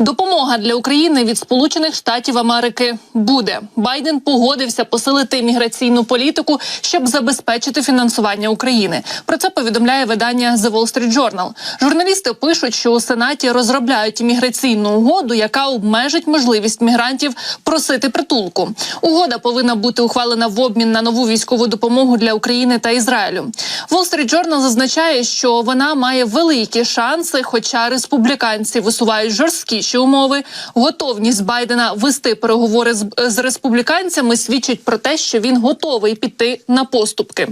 Допомога для України від Сполучених Штатів Америки буде. Байден погодився посилити міграційну політику, щоб забезпечити фінансування України. Про це повідомляє видання The Wall Street Journal. Журналісти пишуть, що у Сенаті розробляють імміграційну угоду, яка обмежить можливість мігрантів просити притулку. Угода повинна бути ухвалена в обмін на нову військову допомогу для України та Ізраїлю. Wall Street Journal зазначає, що вона має великі шанси, хоча республіканці висувають жорсткіші умови. Готовність Байдена вести переговори з, з республіканцями свідчить про те, що він готовий піти на поступки.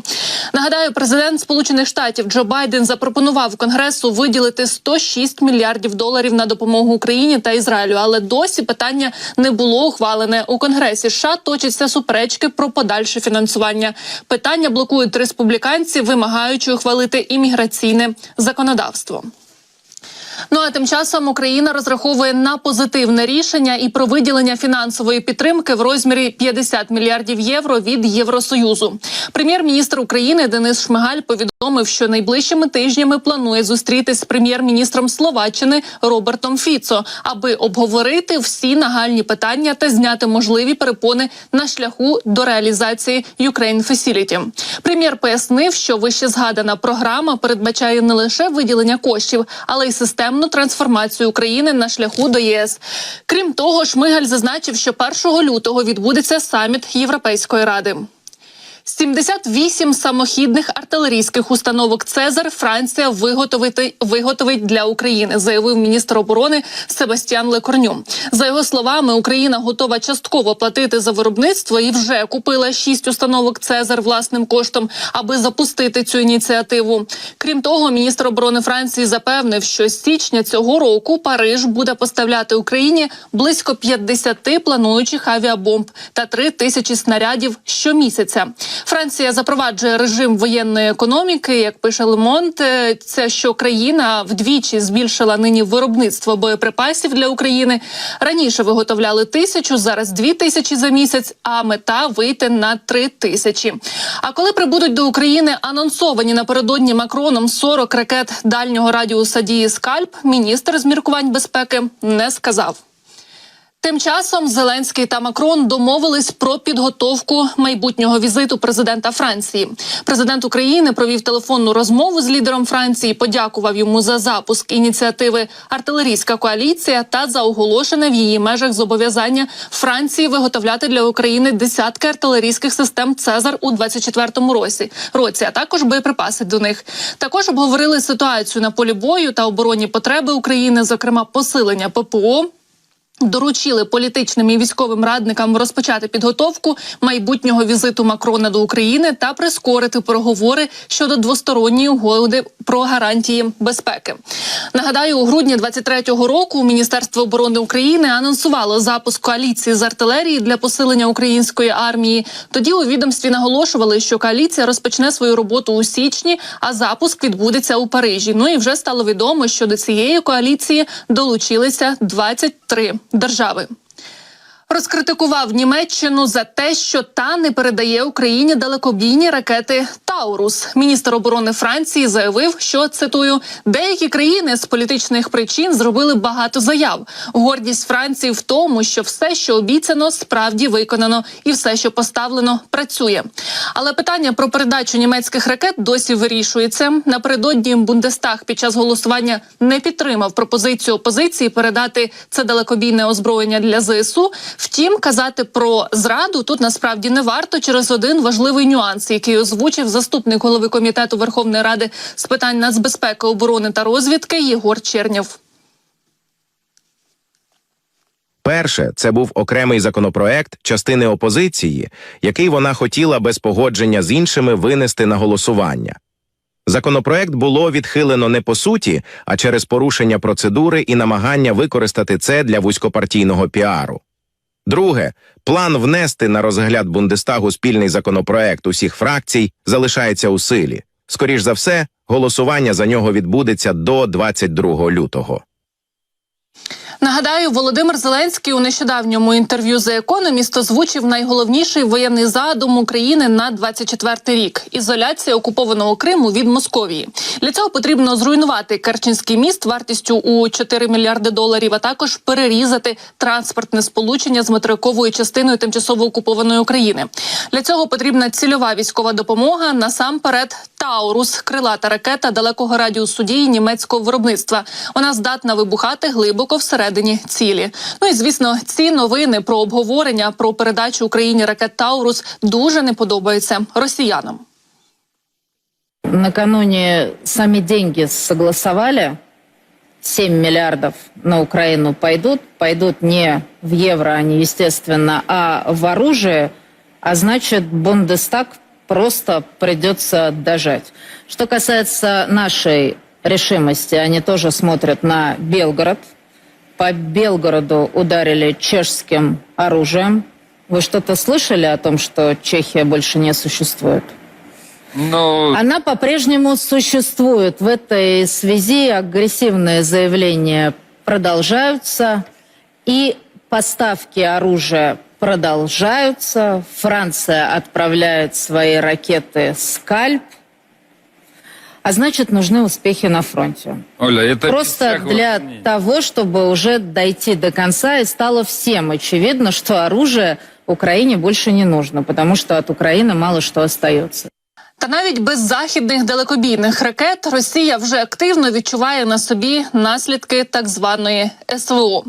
Нагадаю, президент Сполучених Штатів Джо Байден запропонував Конгресу виділити 106 мільярдів доларів на допомогу Україні та Ізраїлю, але досі питання не було ухвалене у Конгресі. США точаться суперечки про подальше фінансування. Питання блокують республіканці, вимагаючи ухвалити імміграційне законодавство. Ну а тим часом Україна розраховує на позитивне рішення і про виділення фінансової підтримки в розмірі 50 мільярдів євро від Євросоюзу. Прем'єр-міністр України Денис Шмигаль повідомив, що найближчими тижнями планує зустрітись з прем'єр-міністром Словаччини Робертом Фіцо, аби обговорити всі нагальні питання та зняти можливі перепони на шляху до реалізації Ukraine Facility. Прем'єр пояснив, що вище згадана програма передбачає не лише виділення коштів, але й системну трансформацію України на шляху до ЄС. Крім того, Шмигаль зазначив, що 1 лютого відбудеться саміт Європейської ради. 78 самохідних артилерійських установок Цезар Франція виготовити виготовить для України, заявив міністр оборони Себастьян Лекорню. За його словами, Україна готова частково платити за виробництво і вже купила шість установок Цезар власним коштом, аби запустити цю ініціативу. Крім того, міністр оборони Франції запевнив, що з січня цього року Париж буде поставляти Україні близько 50 плануючих авіабомб та 3 тисячі снарядів щомісяця. Франція запроваджує режим воєнної економіки. Як пише Лемонт, це що країна вдвічі збільшила нині виробництво боєприпасів для України. Раніше виготовляли тисячу, зараз дві тисячі за місяць. А мета вийти на три тисячі. А коли прибудуть до України анонсовані напередодні Макроном 40 ракет дальнього радіуса дії скальп, міністр з міркувань безпеки не сказав. Тим часом Зеленський та Макрон домовились про підготовку майбутнього візиту президента Франції. Президент України провів телефонну розмову з лідером Франції, подякував йому за запуск ініціативи Артилерійська коаліція та за оголошене в її межах зобов'язання Франції виготовляти для України десятки артилерійських систем Цезар у 24-му році. Році а також боєприпаси до них. Також обговорили ситуацію на полі бою та оборонні потреби України, зокрема посилення ППО. Доручили політичним і військовим радникам розпочати підготовку майбутнього візиту Макрона до України та прискорити переговори щодо двосторонньої угоди про гарантії безпеки. Нагадаю, у грудні 23-го року Міністерство оборони України анонсувало запуск коаліції з артилерії для посилення української армії. Тоді у відомстві наголошували, що коаліція розпочне свою роботу у січні, а запуск відбудеться у Парижі. Ну і вже стало відомо, що до цієї коаліції долучилися 23 держави. Розкритикував Німеччину за те, що та не передає Україні далекобійні ракети Таурус. Міністр оборони Франції заявив, що цитую деякі країни з політичних причин зробили багато заяв. Гордість Франції в тому, що все, що обіцяно, справді виконано, і все, що поставлено, працює. Але питання про передачу німецьких ракет досі вирішується. Напередодні Бундестаг під час голосування не підтримав пропозицію опозиції передати це далекобійне озброєння для ЗСУ. Втім, казати про зраду тут насправді не варто через один важливий нюанс, який озвучив заступник голови комітету Верховної Ради з питань нацбезпеки, оборони та розвідки Єгор Чернєв. Перше, це був окремий законопроект частини опозиції, який вона хотіла без погодження з іншими винести на голосування. Законопроект було відхилено не по суті, а через порушення процедури і намагання використати це для вузькопартійного піару. Друге, план внести на розгляд Бундестагу спільний законопроект усіх фракцій залишається у силі. Скоріш за все, голосування за нього відбудеться до 22 лютого. Нагадаю, Володимир Зеленський у нещодавньому інтерв'ю за економіст озвучив найголовніший воєнний задум України на 24 рік ізоляція окупованого Криму від Московії. Для цього потрібно зруйнувати Керченський міст вартістю у 4 мільярди доларів, а також перерізати транспортне сполучення з материковою частиною тимчасово окупованої України. Для цього потрібна цільова військова допомога. Насамперед, Таурус, крилата ракета далекого радіусу дії німецького виробництва. Вона здатна вибухати глибоко всередині цілі. Ну і звісно, ці новини про обговорення про передачу Україні ракет Таурус дуже не подобаються росіянам. Накануне сами деньги согласовали. 7 миллиардов на Украину пойдут. Пойдут не в евро, они, естественно, а в оружие. А значит, Бундестаг просто придется дожать. Что касается нашей решимости, они тоже смотрят на Белгород. По Белгороду ударили чешским оружием. Вы что-то слышали о том, что Чехия больше не существует? Ну, Она по-прежнему существует. В этой связи агрессивные заявления продолжаются, и поставки оружия продолжаются. Франция отправляет свои ракеты «Скальп», а значит, нужны успехи на фронте. Оля, это без Просто всякого для сомнения. того, чтобы уже дойти до конца, и стало всем очевидно, что оружие Украине больше не нужно, потому что от Украины мало что остается. Та навіть без західних далекобійних ракет Росія вже активно відчуває на собі наслідки так званої СВО.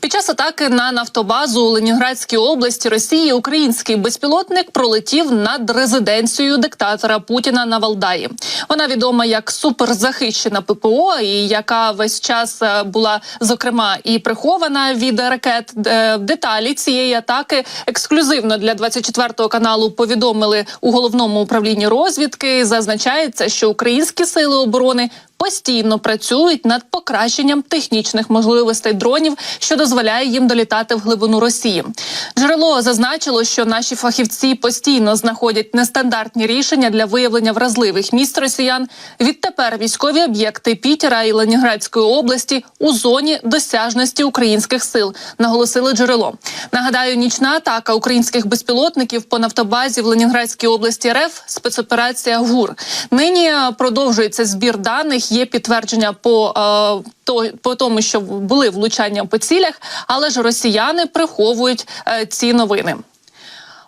Під час атаки на нафтобазу у Ленінградській області Росії український безпілотник пролетів над резиденцією диктатора Путіна на Валдаї. Вона відома як суперзахищена ППО, і яка весь час е, була зокрема і прихована від ракет. Е, Деталі цієї атаки ексклюзивно для 24 каналу повідомили у головному управлінні розвідки. Зазначається, що українські сили оборони постійно працюють над покращенням технічних можливостей дронів, що дозволяє їм долітати в глибину Росії. Джерело зазначило, що наші фахівці постійно знаходять нестандартні рішення для виявлення вразливих місць росіян. Відтепер військові об'єкти Пітера і Ленінградської області у зоні досяжності українських сил, наголосили джерело. Нагадаю, нічна атака українських безпілотників по нафтобазі в Ленінградській області РФ спецоперація ГУР. Нині продовжується збір даних. Є підтвердження по, е, то, по тому, що були влучання по цілях, але ж росіяни приховують е, ці новини.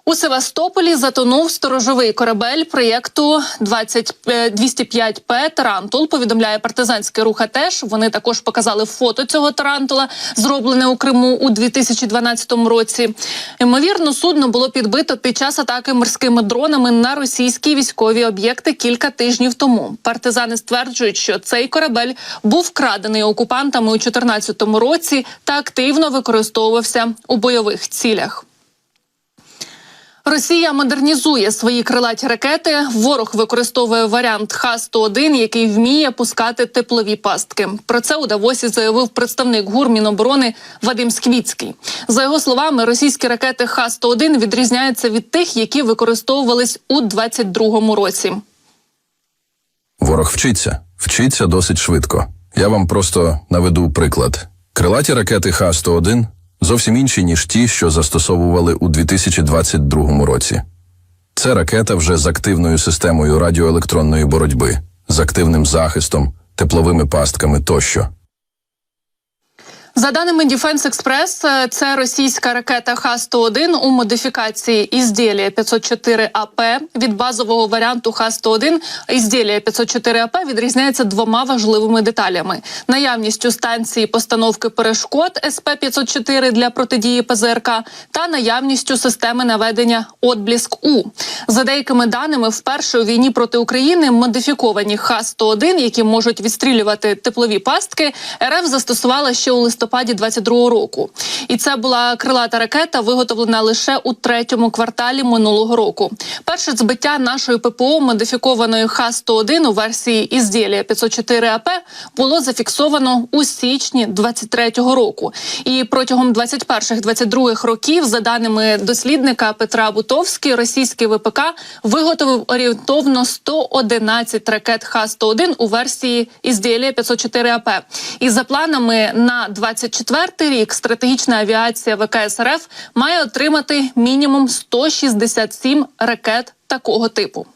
У Севастополі затонув сторожовий корабель проєкту 20, е, 205П Тарантул. Повідомляє партизанський рух АТЕШ. Вони також показали фото цього тарантула, зроблене у Криму у 2012 році. Ймовірно, судно було підбито під час атаки морськими дронами на російські військові об'єкти кілька тижнів тому. Партизани стверджують, що цей корабель був вкрадений окупантами у 2014 році та активно використовувався у бойових цілях. Росія модернізує свої крилаті ракети. Ворог використовує варіант Х-101, який вміє пускати теплові пастки. Про це у Давосі заявив представник ГУР Міноборони Вадим Сквіцький. За його словами, російські ракети Х-101 відрізняються від тих, які використовувались у 22-му році. Ворог вчиться, вчиться досить швидко. Я вам просто наведу приклад. Крилаті ракети Х-101 зовсім інші, ніж ті, що застосовували у 2022 році. Це ракета вже з активною системою радіоелектронної боротьби, з активним захистом, тепловими пастками тощо. За даними Defense Express, е, це російська ракета Х-101 у модифікації ізділія 504 АП. Від базового варіанту Х-101 ізділія 504 АП відрізняється двома важливими деталями: наявністю станції постановки перешкод СП-504 для протидії ПЗРК та наявністю системи наведення отбліск У. За деякими даними, вперше у війні проти України модифіковані Х-101, які можуть відстрілювати теплові пастки, РФ застосувала ще у листопаді 22 року. І це була крилата ракета, виготовлена лише у третьому кварталі минулого року. Перше збиття нашої ППО модифікованої Х-101 у версії ізділія 504 АП було зафіксовано у січні 23-го року. І протягом 21-22 років, за даними дослідника Петра Бутовський, російський ВПК виготовив орієнтовно 111 ракет Х-101 у версії ізділія 504 АП. І за планами на 24 рік стратегічна авіація ВКС РФ має отримати мінімум 167 ракет такого типу.